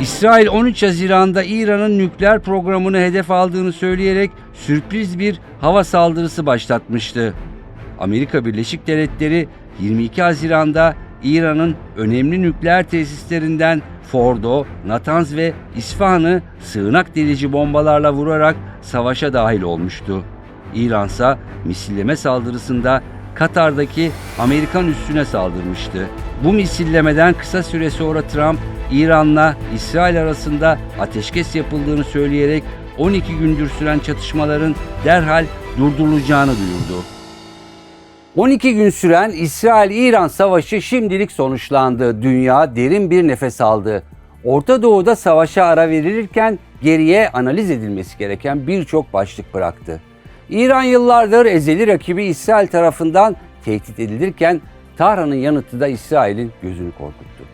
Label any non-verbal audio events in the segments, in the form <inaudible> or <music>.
İsrail 13 Haziran'da İran'ın nükleer programını hedef aldığını söyleyerek sürpriz bir hava saldırısı başlatmıştı. Amerika Birleşik Devletleri 22 Haziran'da İran'ın önemli nükleer tesislerinden Fordo, Natanz ve İsfahan'ı sığınak delici bombalarla vurarak savaşa dahil olmuştu. İransa misilleme saldırısında Katar'daki Amerikan üssüne saldırmıştı. Bu misillemeden kısa süre sonra Trump, İran'la İsrail arasında ateşkes yapıldığını söyleyerek 12 gündür süren çatışmaların derhal durdurulacağını duyurdu. 12 gün süren İsrail-İran savaşı şimdilik sonuçlandı. Dünya derin bir nefes aldı. Orta Doğu'da savaşa ara verilirken geriye analiz edilmesi gereken birçok başlık bıraktı. İran yıllardır ezeli rakibi İsrail tarafından tehdit edilirken Tahran'ın yanıtı da İsrail'in gözünü korkuttu.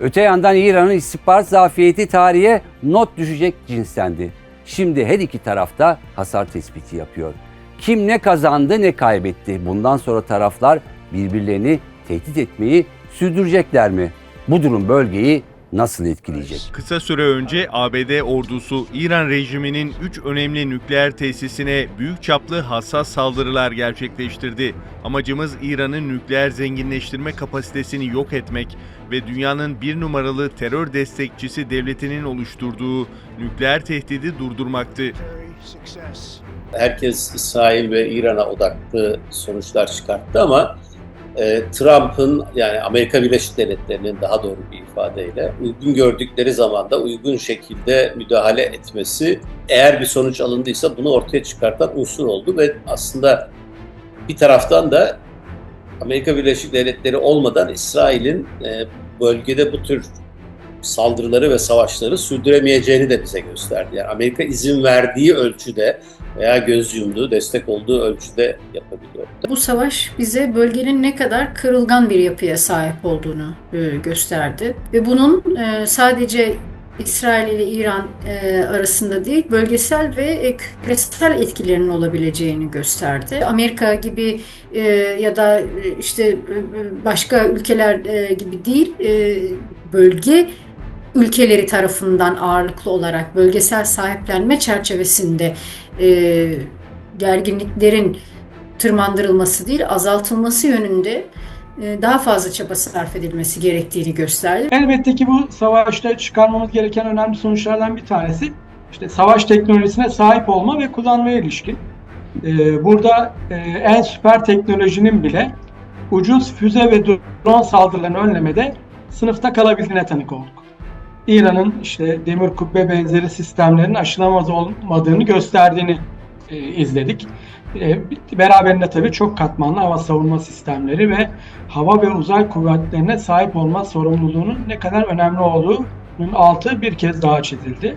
Öte yandan İran'ın istihbarat zafiyeti tarihe not düşecek cinstendi. Şimdi her iki tarafta hasar tespiti yapıyor. Kim ne kazandı ne kaybetti? Bundan sonra taraflar birbirlerini tehdit etmeyi sürdürecekler mi? Bu durum bölgeyi nasıl etkileyecek? Kısa süre önce ABD ordusu İran rejiminin 3 önemli nükleer tesisine büyük çaplı hassas saldırılar gerçekleştirdi. Amacımız İran'ın nükleer zenginleştirme kapasitesini yok etmek ve dünyanın bir numaralı terör destekçisi devletinin oluşturduğu nükleer tehdidi durdurmaktı. herkes İsrail ve İran'a odaklı sonuçlar çıkarttı ama e, Trump'ın yani Amerika Birleşik Devletleri'nin daha doğru bir ifadeyle uygun gördükleri zamanda uygun şekilde müdahale etmesi eğer bir sonuç alındıysa bunu ortaya çıkartan unsur oldu ve aslında bir taraftan da Amerika Birleşik Devletleri olmadan İsrail'in e, bölgede bu tür saldırıları ve savaşları sürdüremeyeceğini de bize gösterdi. Yani Amerika izin verdiği ölçüde veya göz yumduğu, destek olduğu ölçüde yapabiliyor. Bu savaş bize bölgenin ne kadar kırılgan bir yapıya sahip olduğunu e, gösterdi. Ve bunun e, sadece İsrail ile İran e, arasında değil, bölgesel ve e, küresel etkilerinin olabileceğini gösterdi. Amerika gibi ya da işte başka ülkeler gibi değil, bölge ülkeleri tarafından ağırlıklı olarak bölgesel sahiplenme çerçevesinde e, gerginliklerin tırmandırılması değil, azaltılması yönünde e, daha fazla çaba sarf edilmesi gerektiğini gösterdi. Elbette ki bu savaşta çıkarmamız gereken önemli sonuçlardan bir tanesi işte savaş teknolojisine sahip olma ve kullanmaya ilişkin. Ee, burada e, en süper teknolojinin bile ucuz füze ve drone saldırılarını önlemede sınıfta kalabildiğine tanık olduk. İran'ın işte demir kubbe benzeri sistemlerin aşılamaz olmadığını gösterdiğini e, izledik. E, beraberinde tabii çok katmanlı hava savunma sistemleri ve hava ve uzay kuvvetlerine sahip olma sorumluluğunun ne kadar önemli olduğunun altı bir kez daha çizildi.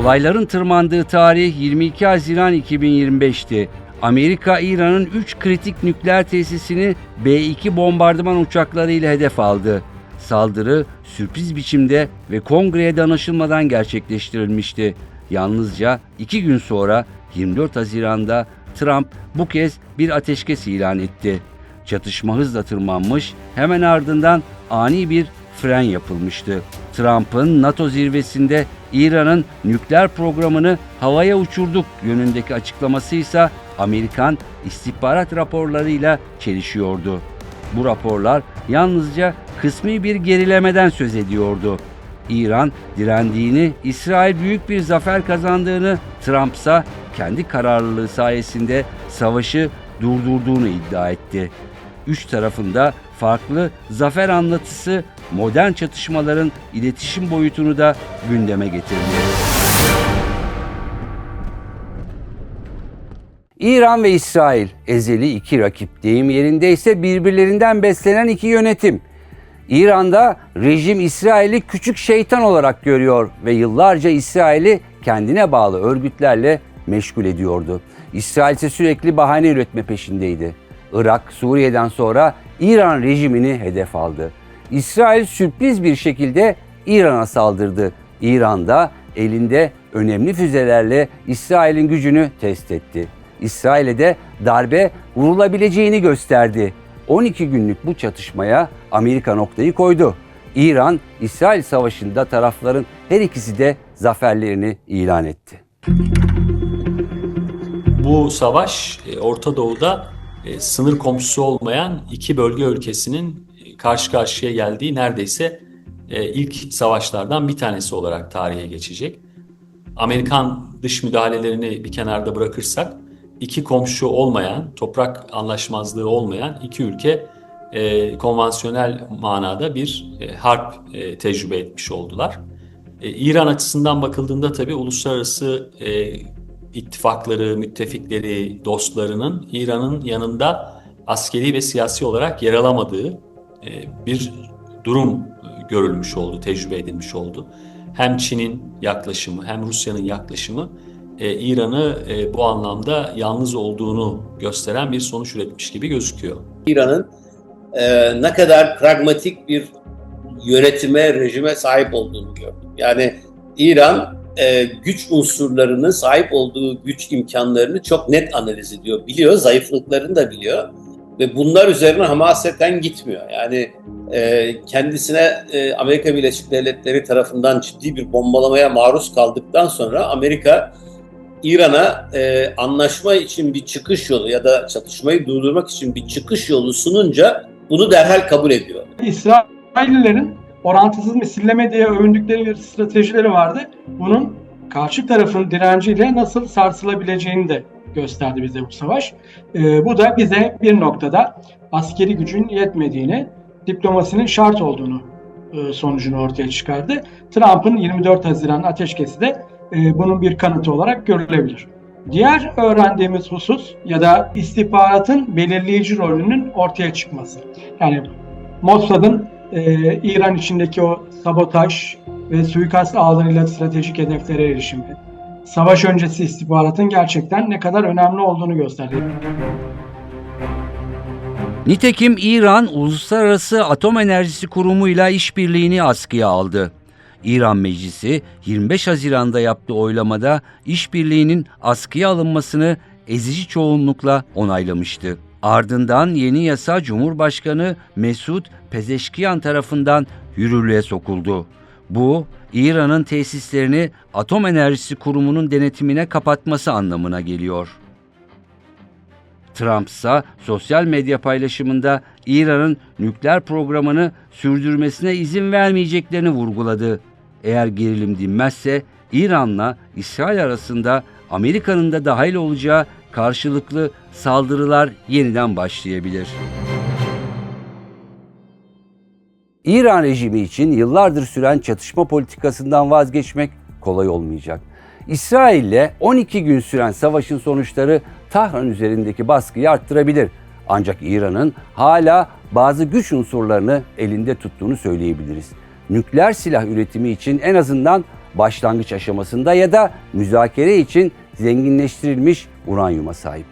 Olayların tırmandığı tarih 22 Haziran 2025'ti. Amerika İran'ın 3 kritik nükleer tesisini B-2 bombardıman uçaklarıyla hedef aldı. Saldırı sürpriz biçimde ve kongreye danışılmadan gerçekleştirilmişti. Yalnızca iki gün sonra 24 Haziran'da Trump bu kez bir ateşkes ilan etti. Çatışma hızla tırmanmış, hemen ardından ani bir fren yapılmıştı. Trump'ın NATO zirvesinde İran'ın nükleer programını havaya uçurduk yönündeki açıklaması ise Amerikan istihbarat raporlarıyla çelişiyordu. Bu raporlar yalnızca kısmi bir gerilemeden söz ediyordu. İran direndiğini, İsrail büyük bir zafer kazandığını, Trump ise kendi kararlılığı sayesinde savaşı durdurduğunu iddia etti. Üç tarafında farklı zafer anlatısı modern çatışmaların iletişim boyutunu da gündeme getirdi. İran ve İsrail ezeli iki rakip deyim yerindeyse birbirlerinden beslenen iki yönetim. İran'da rejim İsrail'i küçük şeytan olarak görüyor ve yıllarca İsrail'i kendine bağlı örgütlerle meşgul ediyordu. İsrail ise sürekli bahane üretme peşindeydi. Irak, Suriye'den sonra İran rejimini hedef aldı. İsrail sürpriz bir şekilde İran'a saldırdı. İran'da elinde önemli füzelerle İsrail'in gücünü test etti. İsrail'e de darbe vurulabileceğini gösterdi. 12 günlük bu çatışmaya Amerika noktayı koydu. İran, İsrail savaşında tarafların her ikisi de zaferlerini ilan etti. Bu savaş e, Orta Doğu'da e, sınır komşusu olmayan iki bölge ülkesinin e, karşı karşıya geldiği neredeyse ilk savaşlardan bir tanesi olarak tarihe geçecek. Amerikan dış müdahalelerini bir kenarda bırakırsak iki komşu olmayan, toprak anlaşmazlığı olmayan iki ülke e, konvansiyonel manada bir e, harp e, tecrübe etmiş oldular. E, İran açısından bakıldığında tabii uluslararası e, ittifakları, müttefikleri, dostlarının İran'ın yanında askeri ve siyasi olarak yer alamadığı e, bir durum görülmüş oldu, tecrübe edilmiş oldu. Hem Çin'in yaklaşımı hem Rusya'nın yaklaşımı e, İran'ı e, bu anlamda yalnız olduğunu gösteren bir sonuç üretmiş gibi gözüküyor. İran'ın e, ne kadar pragmatik bir yönetime, rejime sahip olduğunu gördüm. Yani İran e, güç unsurlarının sahip olduğu güç imkanlarını çok net analiz ediyor. Biliyor, zayıflıklarını da biliyor. Ve bunlar üzerine hamaseten gitmiyor. Yani e, kendisine e, Amerika Birleşik Devletleri tarafından ciddi bir bombalamaya maruz kaldıktan sonra Amerika İran'a e, anlaşma için bir çıkış yolu ya da çatışmayı durdurmak için bir çıkış yolu sununca bunu derhal kabul ediyor. İsraillilerin orantısız misilleme diye övündükleri bir stratejileri vardı. Bunun karşı tarafın direnciyle nasıl sarsılabileceğini de gösterdi bize bu savaş. Ee, bu da bize bir noktada askeri gücün yetmediğini, diplomasinin şart olduğunu e, sonucunu ortaya çıkardı. Trump'ın 24 Haziran ateşkesi de e, bunun bir kanıtı olarak görülebilir. Diğer öğrendiğimiz husus ya da istihbaratın belirleyici rolünün ortaya çıkması. Yani Mossad'ın e, İran içindeki o sabotaj ve suikast ağlarıyla stratejik hedeflere erişimi, savaş öncesi istihbaratın gerçekten ne kadar önemli olduğunu gösterdi. Nitekim İran Uluslararası Atom Enerjisi Kurumu ile işbirliğini askıya aldı. İran Meclisi 25 Haziran'da yaptığı oylamada işbirliğinin askıya alınmasını ezici çoğunlukla onaylamıştı. Ardından yeni yasa Cumhurbaşkanı Mesut Pezeşkiyan tarafından yürürlüğe sokuldu. Bu, İran'ın tesislerini Atom Enerjisi Kurumu'nun denetimine kapatması anlamına geliyor. Trump ise sosyal medya paylaşımında İran'ın nükleer programını sürdürmesine izin vermeyeceklerini vurguladı. Eğer gerilim dinmezse İran'la İsrail arasında Amerika'nın da dahil olacağı karşılıklı saldırılar yeniden başlayabilir. İran rejimi için yıllardır süren çatışma politikasından vazgeçmek kolay olmayacak. İsrail ile 12 gün süren savaşın sonuçları Tahran üzerindeki baskıyı arttırabilir. Ancak İran'ın hala bazı güç unsurlarını elinde tuttuğunu söyleyebiliriz. Nükleer silah üretimi için en azından başlangıç aşamasında ya da müzakere için zenginleştirilmiş uranyuma sahip.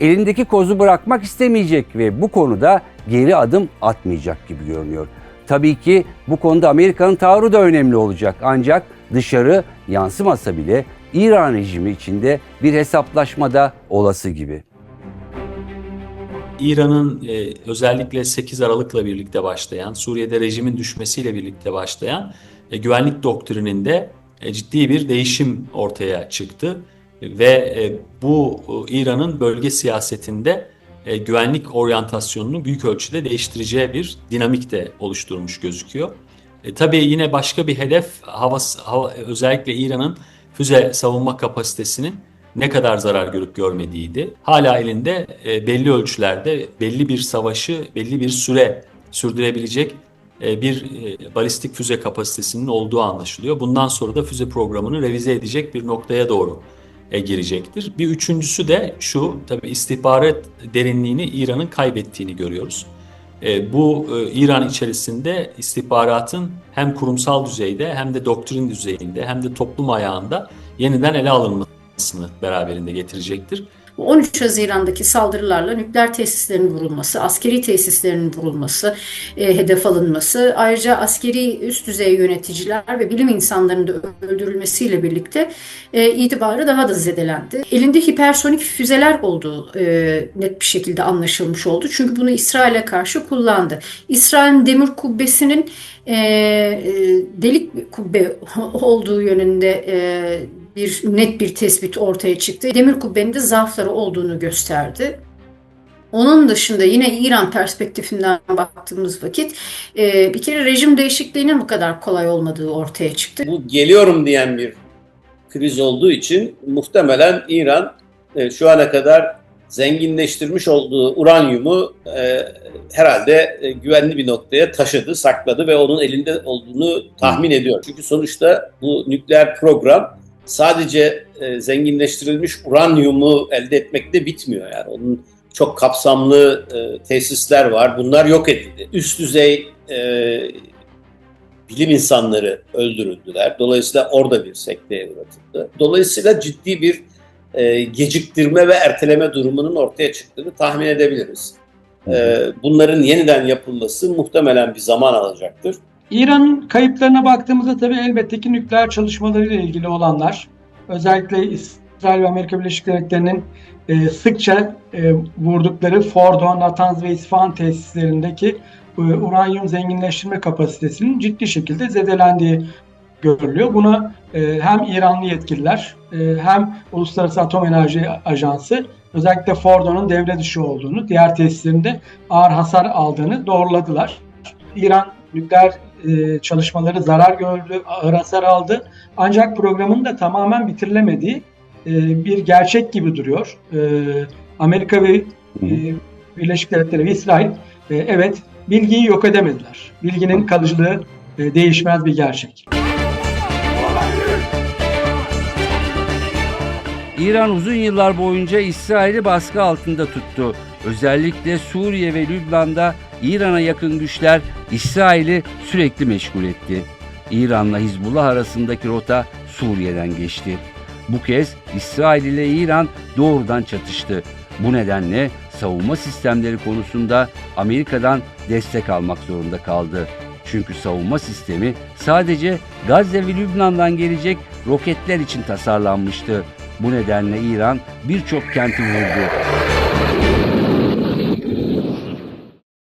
Elindeki kozu bırakmak istemeyecek ve bu konuda geri adım atmayacak gibi görünüyor. Tabii ki bu konuda Amerika'nın tavrı da önemli olacak. Ancak dışarı yansımasa bile İran rejimi içinde bir hesaplaşma da olası gibi. İran'ın e, özellikle 8 Aralık'la birlikte başlayan, Suriye'de rejimin düşmesiyle birlikte başlayan e, güvenlik doktrininde e, ciddi bir değişim ortaya çıktı. Ve e, bu e, İran'ın bölge siyasetinde e, güvenlik oryantasyonunu büyük ölçüde değiştireceği bir dinamik de oluşturmuş gözüküyor. E, tabii yine başka bir hedef hava, hava özellikle İran'ın füze savunma kapasitesinin ne kadar zarar görüp görmediğiydi. Hala elinde e, belli ölçülerde belli bir savaşı belli bir süre sürdürebilecek e, bir e, balistik füze kapasitesinin olduğu anlaşılıyor. Bundan sonra da füze programını revize edecek bir noktaya doğru girecektir. Bir üçüncüsü de şu, tabii istihbarat derinliğini İran'ın kaybettiğini görüyoruz. Bu İran içerisinde istihbaratın hem kurumsal düzeyde hem de doktrin düzeyinde hem de toplum ayağında yeniden ele alınmasını beraberinde getirecektir. Bu 13 Haziran'daki saldırılarla nükleer tesislerin vurulması, askeri tesislerin vurulması, e, hedef alınması, ayrıca askeri üst düzey yöneticiler ve bilim insanlarının da öldürülmesiyle birlikte e, itibarı daha da zedelendi. Elinde hipersonik füzeler olduğu e, net bir şekilde anlaşılmış oldu. Çünkü bunu İsrail'e karşı kullandı. İsrail'in demir kubbesinin e, e, delik kubbe <laughs> olduğu yönünde e, bir net bir tespit ortaya çıktı. Demir kubbenin de zaafları olduğunu gösterdi. Onun dışında yine İran perspektifinden baktığımız vakit e, bir kere rejim değişikliğinin bu kadar kolay olmadığı ortaya çıktı. Bu geliyorum diyen bir kriz olduğu için muhtemelen İran e, şu ana kadar zenginleştirmiş olduğu uranyumu e, herhalde güvenli bir noktaya taşıdı, sakladı ve onun elinde olduğunu tahmin ediyor. Çünkü sonuçta bu nükleer program sadece e, zenginleştirilmiş uranyumu elde etmekle bitmiyor. Yani onun çok kapsamlı e, tesisler var. Bunlar yok edildi. Üst düzey e, bilim insanları öldürüldüler. Dolayısıyla orada bir sekteye uğratıldı. Dolayısıyla ciddi bir e, geciktirme ve erteleme durumunun ortaya çıktığını tahmin edebiliriz. E, bunların yeniden yapılması muhtemelen bir zaman alacaktır. İran'ın kayıplarına baktığımızda tabii elbette ki nükleer çalışmalarıyla ilgili olanlar, özellikle İsrail ve Amerika Birleşik Devletleri'nin e, sıkça e, vurdukları Fordo, Natanz ve İsfahan tesislerindeki e, uranyum zenginleştirme kapasitesinin ciddi şekilde zedelendiği görülüyor. Buna e, hem İranlı yetkililer e, hem Uluslararası Atom Enerji Ajansı özellikle Fordo'nun devre dışı olduğunu, diğer tesislerinde ağır hasar aldığını doğruladılar. İran nükleer e, çalışmaları zarar gördü, ağır hasar aldı. Ancak programın da tamamen bitirilemediği e, bir gerçek gibi duruyor. E, Amerika ve e, Birleşik Devletleri ve İsrail e, evet bilgiyi yok edemediler. Bilginin kalıcılığı e, değişmez bir gerçek. İran uzun yıllar boyunca İsrail'i baskı altında tuttu. Özellikle Suriye ve Lübnan'da İran'a yakın güçler İsrail'i sürekli meşgul etti. İran'la Hizbullah arasındaki rota Suriye'den geçti. Bu kez İsrail ile İran doğrudan çatıştı. Bu nedenle savunma sistemleri konusunda Amerika'dan destek almak zorunda kaldı. Çünkü savunma sistemi sadece Gazze ve Lübnan'dan gelecek roketler için tasarlanmıştı. Bu nedenle İran birçok kenti vurdu.